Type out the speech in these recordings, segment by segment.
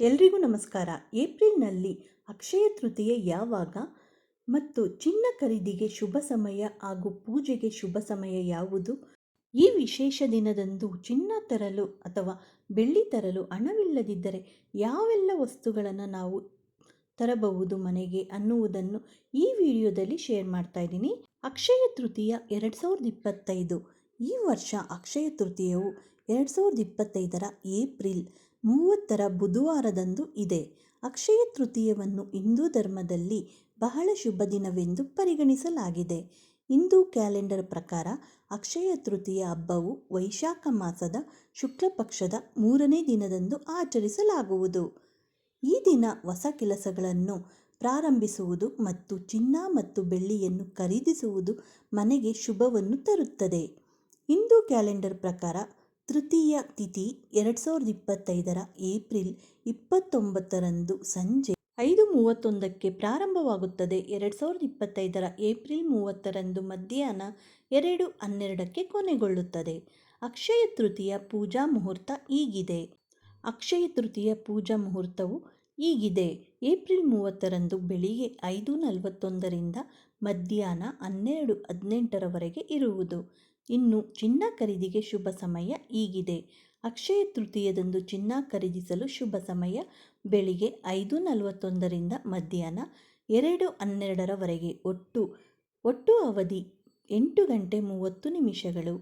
ಎಲ್ರಿಗೂ ನಮಸ್ಕಾರ. ಏಪ್ರಿಲ್ನಲ್ಲಿ ಅಕ್ಷಯ ತೃತೀಯ ಯಾವಾಗ? ಮತ್ತು ಚಿನ್ನ ಖರೀದಿಗೆ ಶುಭ ಸಮಯ ಹಾಗೂ ಪೂಜೆಗೆ ಶುಭ ಸಮಯ ಯಾವುದು? ಈ ವಿಶೇಷ ದಿನದಂದು ಚಿನ್ನ ತರಲು ಅಥವಾ ಬೆಳ್ಳಿ ತರಲು ಹಣವಿಲ್ಲದಿದ್ದರೆ ಯಾವೆಲ್ಲ ವಸ್ತುಗಳನ್ನು ನಾವು ತರಬಹುದು ಮನೆಗೆ ಅನ್ನುವುದನ್ನು ಈ ವಿಡಿಯೋದಲ್ಲಿ ಶೇರ್ ಮಾಡ್ತಾ ಇದ್ದೀನಿ. ಅಕ್ಷಯ ತೃತೀಯ ಎರಡು ಸಾವಿರದ ಇಪ್ಪತ್ತೈದು. ಈ ವರ್ಷ ಅಕ್ಷಯ ತೃತೀಯವು ಎರಡು ಸಾವಿರದ ಇಪ್ಪತ್ತೈದರ ಏಪ್ರಿಲ್. ಮೂವತ್ತರ ಬುಧವಾರದಂದು ಇದೆ. ಅಕ್ಷಯ ತೃತೀಯವನ್ನು ಹಿಂದೂ ಧರ್ಮದಲ್ಲಿ ಬಹಳ ಶುಭ ದಿನವೆಂದು ಪರಿಗಣಿಸಲಾಗಿದೆ. ಹಿಂದೂ ಕ್ಯಾಲೆಂಡರ್ ಪ್ರಕಾರ ಅಕ್ಷಯ ತೃತೀಯ ಹಬ್ಬವು ವೈಶಾಖ ಮಾಸದ ಶುಕ್ಲ ಪಕ್ಷದ ಮೂರನೇ ದಿನದಂದು ಆಚರಿಸಲಾಗುವುದು. ಈ ದಿನ ಹೊಸ ಕೆಲಸಗಳನ್ನು ಪ್ರಾರಂಭಿಸುವುದು ಮತ್ತು ಚಿನ್ನ ಮತ್ತು ಬೆಳ್ಳಿಯನ್ನು ಖರೀದಿಸುವುದು ಮನೆಗೆ ಶುಭವನ್ನು ತರುತ್ತದೆ. ಹಿಂದೂ ಕ್ಯಾಲೆಂಡರ್ ಪ್ರಕಾರ ತೃತೀಯ ತಿಥಿ ಎರಡು ಸಾವಿರದ ಇಪ್ಪತ್ತೈದರ ಏಪ್ರಿಲ್ ಇಪ್ಪತ್ತೊಂಬತ್ತರಂದು ಸಂಜೆ ಐದು ಮೂವತ್ತೊಂದಕ್ಕೆ ಪ್ರಾರಂಭವಾಗುತ್ತದೆ. ಎರಡು ಸಾವಿರದ ಇಪ್ಪತ್ತೈದರ ಏಪ್ರಿಲ್ ಮೂವತ್ತರಂದು ಮಧ್ಯಾಹ್ನ ಎರಡು ಹನ್ನೆರಡಕ್ಕೆ ಕೊನೆಗೊಳ್ಳುತ್ತದೆ. ಅಕ್ಷಯ ತೃತೀಯ ಪೂಜಾ ಮುಹೂರ್ತ ಈಗಿದೆ ಅಕ್ಷಯ ತೃತೀಯ ಪೂಜಾ ಮುಹೂರ್ತವು ಈಗಿದೆ ಏಪ್ರಿಲ್ ಮೂವತ್ತರಂದು ಬೆಳಿಗ್ಗೆ ಐದು ನಲವತ್ತೊಂದರಿಂದ ಮಧ್ಯಾಹ್ನ ಹನ್ನೆರಡು ಹದಿನೆಂಟರವರೆಗೆ ಇರುವುದು. ಇನ್ನು ಚಿನ್ನ ಖರೀದಿಗೆ ಶುಭ ಸಮಯ ಈಗಿದೆ ಅಕ್ಷಯ ತೃತೀಯದಂದು ಚಿನ್ನ ಖರೀದಿಸಲು ಶುಭ ಸಮಯ ಬೆಳಿಗ್ಗೆ ಐದು ನಲವತ್ತೊಂದರಿಂದ ಮಧ್ಯಾಹ್ನ ಎರಡು ಹನ್ನೆರಡರವರೆಗೆ. ಒಟ್ಟು ಒಟ್ಟು ಅವಧಿ ಎಂಟು ಗಂಟೆ ಮೂವತ್ತು ನಿಮಿಷಗಳು.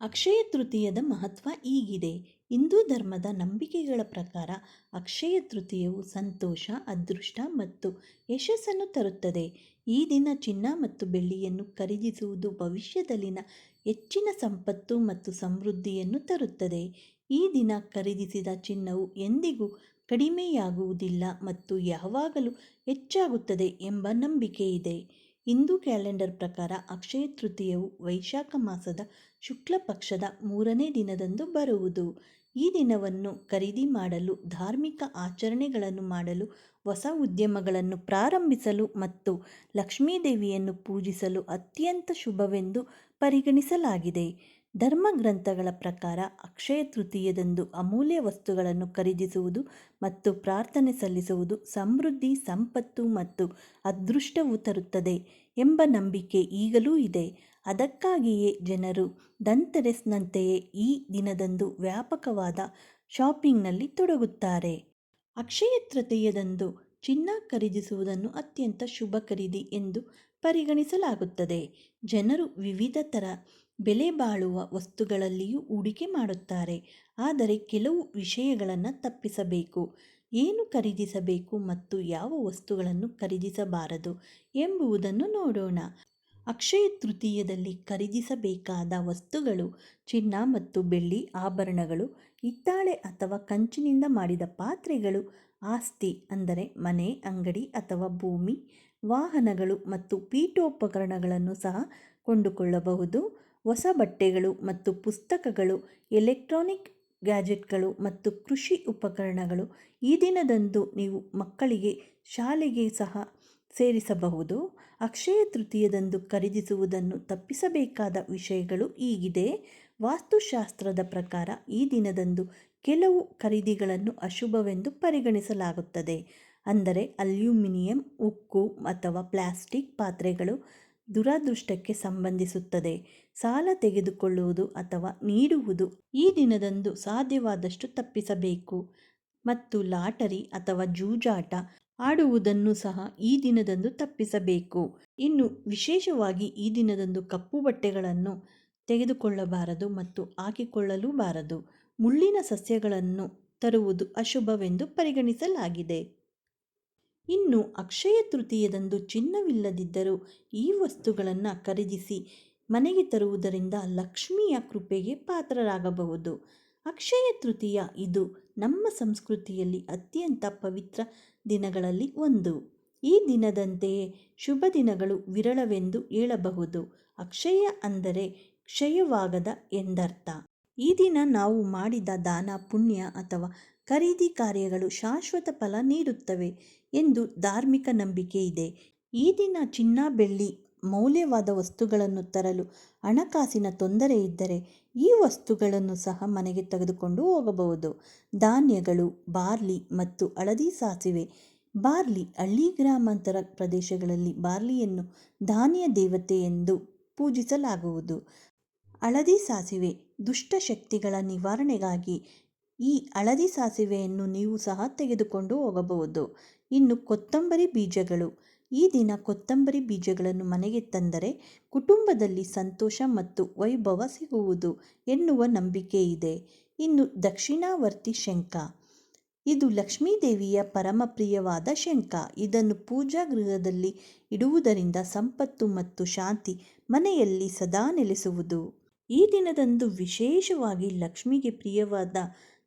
ಅಕ್ಷಯ ತೃತೀಯದ ಮಹತ್ವ ಈಗಿದೆ ಹಿಂದೂ ಧರ್ಮದ ನಂಬಿಕೆಗಳ ಪ್ರಕಾರ ಅಕ್ಷಯ ತೃತೀಯವು ಸಂತೋಷ, ಅದೃಷ್ಟ ಮತ್ತು ಯಶಸ್ಸನ್ನು ತರುತ್ತದೆ. ಈ ದಿನ ಚಿನ್ನ ಮತ್ತು ಬೆಳ್ಳಿಯನ್ನು ಖರೀದಿಸುವುದು ಭವಿಷ್ಯದಲ್ಲಿನ ಹೆಚ್ಚಿನ ಸಂಪತ್ತು ಮತ್ತು ಸಮೃದ್ಧಿಯನ್ನು ತರುತ್ತದೆ. ಈ ದಿನ ಖರೀದಿಸಿದ ಚಿನ್ನವು ಎಂದಿಗೂ ಕಡಿಮೆಯಾಗುವುದಿಲ್ಲ ಮತ್ತು ಯಾವಾಗಲೂ ಹೆಚ್ಚಾಗುತ್ತದೆ ಎಂಬ ನಂಬಿಕೆ ಇದೆ ಹಿಂದೂ ಕ್ಯಾಲೆಂಡರ್ ಪ್ರಕಾರ ಅಕ್ಷಯ ತೃತೀಯವು ವೈಶಾಖ ಮಾಸದ ಶುಕ್ಲ ಪಕ್ಷದ ಮೂರನೇ ದಿನದಂದು ಬರುವುದು. ಈ ದಿನವನ್ನು ಖರೀದಿ ಮಾಡಲು ಧಾರ್ಮಿಕ ಆಚರಣೆಗಳನ್ನು ಮಾಡಲು ಹೊಸ ಉದ್ಯಮಗಳನ್ನು ಪ್ರಾರಂಭಿಸಲು ಮತ್ತು ಲಕ್ಷ್ಮೀದೇವಿಯನ್ನು ಪೂಜಿಸಲು ಅತ್ಯಂತ ಶುಭವೆಂದು ಪರಿಗಣಿಸಲಾಗಿದೆ. ಧರ್ಮಗ್ರಂಥಗಳ ಪ್ರಕಾರ ಅಕ್ಷಯ ತೃತೀಯದಂದು ಅಮೂಲ್ಯ ವಸ್ತುಗಳನ್ನು ಖರೀದಿಸುವುದು ಮತ್ತು ಪ್ರಾರ್ಥನೆ ಸಲ್ಲಿಸುವುದು ಸಮೃದ್ಧಿ, ಸಂಪತ್ತು ಮತ್ತು ಅದೃಷ್ಟವು ತರುತ್ತದೆ ಎಂಬ ನಂಬಿಕೆ ಈಗಲೂ ಇದೆ. ಅದಕ್ಕಾಗಿಯೇ ಜನರು ದಂತೆರೆಸ್ನಂತೆಯೇ ಈ ದಿನದಂದು ವ್ಯಾಪಕವಾದ ಶಾಪಿಂಗ್ನಲ್ಲಿ ತೊಡಗುತ್ತಾರೆ. ಅಕ್ಷಯ ತೃತೀಯದಂದು ಚಿನ್ನ ಖರೀದಿಸುವುದನ್ನು ಅತ್ಯಂತ ಶುಭ ಖರೀದಿ ಎಂದು ಪರಿಗಣಿಸಲಾಗುತ್ತದೆ. ಜನರು ವಿವಿಧ ಥರ ಬೆಲೆ ಬಾಳುವ ವಸ್ತುಗಳಲ್ಲಿಯೂ ಹೂಡಿಕೆ ಮಾಡುತ್ತಾರೆ. ಆದರೆ ಕೆಲವು ವಿಷಯಗಳನ್ನು ತಪ್ಪಿಸಬೇಕು. ಏನು ಖರೀದಿಸಬೇಕು ಮತ್ತು ಯಾವ ವಸ್ತುಗಳನ್ನು ಖರೀದಿಸಬಾರದು ಎಂಬುದನ್ನು ನೋಡೋಣ. ಅಕ್ಷಯ ತೃತೀಯದಲ್ಲಿ ಖರೀದಿಸಬೇಕಾದ ವಸ್ತುಗಳು ಚಿನ್ನ ಮತ್ತು ಬೆಳ್ಳಿ ಆಭರಣಗಳು ಹಿತ್ತಾಳೆ ಅಥವಾ ಕಂಚಿನಿಂದ ಮಾಡಿದ ಪಾತ್ರೆಗಳು, ಆಸ್ತಿ ಅಂದರೆ ಮನೆ, ಅಂಗಡಿ ಅಥವಾ ಭೂಮಿ, ವಾಹನಗಳು ಮತ್ತು ಪೀಠೋಪಕರಣಗಳನ್ನು ಸಹ ಕೊಂಡುಕೊಳ್ಳಬಹುದು. ಹೊಸ ಬಟ್ಟೆಗಳು ಮತ್ತು ಪುಸ್ತಕಗಳು, ಎಲೆಕ್ಟ್ರಾನಿಕ್ ಗ್ಯಾಜೆಟ್ಗಳು ಮತ್ತು ಕೃಷಿ ಉಪಕರಣಗಳು. ಈ ದಿನದಂದು ನೀವು ಮಕ್ಕಳಿಗೆ ಶಾಲೆಗೆ ಸಹ ಸೇರಿಸಬಹುದು. ಅಕ್ಷಯ ತೃತೀಯದಂದು ಖರೀದಿಸುವುದನ್ನು ತಪ್ಪಿಸಬೇಕಾದ ವಿಷಯಗಳು ಹೀಗಿದೆ. ವಾಸ್ತುಶಾಸ್ತ್ರದ ಪ್ರಕಾರ ಈ ದಿನದಂದು ಕೆಲವು ಖರೀದಿಗಳನ್ನು ಅಶುಭವೆಂದು ಪರಿಗಣಿಸಲಾಗುತ್ತದೆ. ಅಂದರೆ ಅಲ್ಯೂಮಿನಿಯಂ, ಉಕ್ಕು ಅಥವಾ ಪ್ಲಾಸ್ಟಿಕ್ ಪಾತ್ರೆಗಳು ದುರಾದೃಷ್ಟಕ್ಕೆ ಸಂಬಂಧಿಸುತ್ತದೆ. ಸಾಲ ತೆಗೆದುಕೊಳ್ಳುವುದು ಅಥವಾ ನೀಡುವುದು ಈ ದಿನದಂದು ಸಾಧ್ಯವಾದಷ್ಟು ತಪ್ಪಿಸಬೇಕು. ಮತ್ತು ಲಾಟರಿ ಅಥವಾ ಜೂಜಾಟ ಆಡುವುದನ್ನು ಸಹ ಈ ದಿನದಂದು ತಪ್ಪಿಸಬೇಕು. ಇನ್ನು ವಿಶೇಷವಾಗಿ ಈ ದಿನದಂದು ಕಪ್ಪು ಬಟ್ಟೆಗಳನ್ನು ತೆಗೆದುಕೊಳ್ಳಬಾರದು ಮತ್ತು ಹಾಕಿಕೊಳ್ಳಲೂ ಬಾರದು ಮುಳ್ಳಿನ ಸಸ್ಯಗಳನ್ನು ತರುವುದು ಅಶುಭವೆಂದು ಪರಿಗಣಿಸಲಾಗಿದೆ. ಇನ್ನು ಅಕ್ಷಯ ತೃತೀಯದಂದು ಚಿನ್ನವಿಲ್ಲದಿದ್ದರೂ ಈ ವಸ್ತುಗಳನ್ನು ಖರೀದಿಸಿ ಮನೆಗೆ ತರುವುದರಿಂದ ಲಕ್ಷ್ಮಿಯ ಕೃಪೆಗೆ ಪಾತ್ರರಾಗಬಹುದು. ಅಕ್ಷಯ ತೃತೀಯ ಇದು ನಮ್ಮ ಸಂಸ್ಕೃತಿಯಲ್ಲಿ ಅತ್ಯಂತ ಪವಿತ್ರ ದಿನಗಳಲ್ಲಿ ಒಂದು. ಈ ದಿನದಂತೆಯೇ ಶುಭ ದಿನಗಳು ವಿರಳವೆಂದು ಹೇಳಬಹುದು. ಅಕ್ಷಯ ಅಂದರೆ ಕ್ಷಯವಾಗದ ಎಂದರ್ಥ. ಈ ದಿನ ನಾವು ಮಾಡಿದ ದಾನ, ಪುಣ್ಯ ಅಥವಾ ಖರೀದಿ ಕಾರ್ಯಗಳು ಶಾಶ್ವತ ಫಲ ನೀಡುತ್ತವೆ ಎಂದು ಧಾರ್ಮಿಕ ನಂಬಿಕೆ ಇದೆ. ಈ ದಿನ ಚಿನ್ನ ಬೆಳ್ಳಿ ಮೌಲ್ಯವಾದ ವಸ್ತುಗಳನ್ನು ತರಲು ಹಣಕಾಸಿನ ತೊಂದರೆ ಇದ್ದರೆ ಈ ವಸ್ತುಗಳನ್ನು ಸಹ ಮನೆಗೆ ತೆಗೆದುಕೊಂಡು ಹೋಗಬಹುದು. ಧಾನ್ಯಗಳು, ಬಾರ್ಲಿ ಮತ್ತು ಹಳದಿ ಸಾಸಿವೆ. ಬಾರ್ಲಿ ಹಳ್ಳಿ ಗ್ರಾಮಾಂತರ ಪ್ರದೇಶಗಳಲ್ಲಿ ಬಾರ್ಲಿಯನ್ನು ಧಾನ್ಯ ದೇವತೆ ಎಂದು ಪೂಜಿಸಲಾಗುವುದು. ಹಳದಿ ಸಾಸಿವೆ ದುಷ್ಟಶಕ್ತಿಗಳ ನಿವಾರಣೆಗಾಗಿ ಈ ಹಳದಿ ಸಾಸಿವೆಯನ್ನು ನೀವು ಸಹ ತೆಗೆದುಕೊಂಡು ಹೋಗಬಹುದು. ಇನ್ನು ಕೊತ್ತಂಬರಿ ಬೀಜಗಳು ಈ ದಿನ ಕೊತ್ತಂಬರಿ ಬೀಜಗಳನ್ನು ಮನೆಗೆ ತಂದರೆ ಕುಟುಂಬದಲ್ಲಿ ಸಂತೋಷ ಮತ್ತು ವೈಭವ ಸಿಗುವುದು ಎನ್ನುವ ನಂಬಿಕೆ ಇದೆ ಇನ್ನು ದಕ್ಷಿಣಾವರ್ತಿ ಶಂಖ. ಇದು ಲಕ್ಷ್ಮೀದೇವಿಯ ಪರಮ ಪ್ರಿಯವಾದ ಶಂಖ. ಇದನ್ನು ಪೂಜಾ ಗೃಹದಲ್ಲಿ ಇಡುವುದರಿಂದ ಸಂಪತ್ತು ಮತ್ತು ಶಾಂತಿ ಮನೆಯಲ್ಲಿ ಸದಾ ನೆಲೆಸುವುದು. ಈ ದಿನದಂದು ವಿಶೇಷವಾಗಿ ಲಕ್ಷ್ಮಿಗೆ ಪ್ರಿಯವಾದ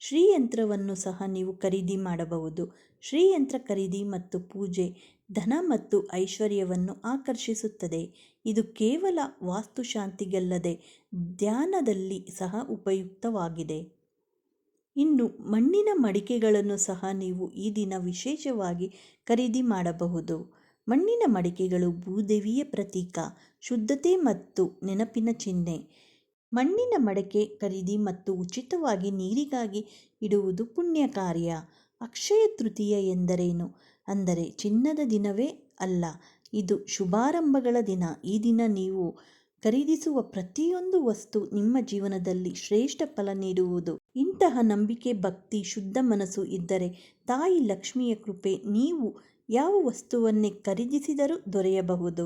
ಶ್ರೀಯಂತ್ರವನ್ನು ಸಹ ನೀವು ಖರೀದಿ ಮಾಡಬಹುದು. ಶ್ರೀಯಂತ್ರ ಖರೀದಿ ಮತ್ತು ಪೂಜೆ ಧನ ಮತ್ತು ಐಶ್ವರ್ಯವನ್ನು ಆಕರ್ಷಿಸುತ್ತದೆ. ಇದು ಕೇವಲ ವಾಸ್ತುಶಾಂತಿಗಲ್ಲದೆ ಧ್ಯಾನದಲ್ಲಿ ಸಹ ಉಪಯುಕ್ತವಾಗಿದೆ. ಇನ್ನು ಮಣ್ಣಿನ ಮಡಿಕೆಗಳನ್ನು ಸಹ ನೀವು ಈ ದಿನ ವಿಶೇಷವಾಗಿ ಖರೀದಿ ಮಾಡಬಹುದು. ಮಣ್ಣಿನ ಮಡಿಕೆಗಳು ಭೂದೇವಿಯ ಪ್ರತೀಕ, ಶುದ್ಧತೆ ಮತ್ತು ನೆನಪಿನ ಚಿಹ್ನೆ. ಮಣ್ಣಿನ ಮಡಕೆ ಖರೀದಿ ಮತ್ತು ಉಚಿತವಾಗಿ ನೀರಿಗಾಗಿ ಇಡುವುದು ಪುಣ್ಯ ಕಾರ್ಯ. ಅಕ್ಷಯ ತೃತೀಯ ಎಂದರೇನು? ಅಂದರೆ ಚಿನ್ನದ ದಿನವೇ ಅಲ್ಲ, ಇದು ಶುಭಾರಂಭಗಳ ದಿನ. ಈ ದಿನ ನೀವು ಖರೀದಿಸುವ ಪ್ರತಿಯೊಂದು ವಸ್ತು ನಿಮ್ಮ ಜೀವನದಲ್ಲಿ ಶ್ರೇಷ್ಠ ಫಲ ನೀಡುವುದು. ಇಂತಹ ನಂಬಿಕೆ, ಭಕ್ತಿ, ಶುದ್ಧ ಮನಸ್ಸು ಇದ್ದರೆ ತಾಯಿ ಲಕ್ಷ್ಮಿಯ ಕೃಪೆ ನೀವು ಯಾವ ವಸ್ತುವನ್ನೇ ಖರೀದಿಸಿದರೂ ದೊರೆಯಬಹುದು.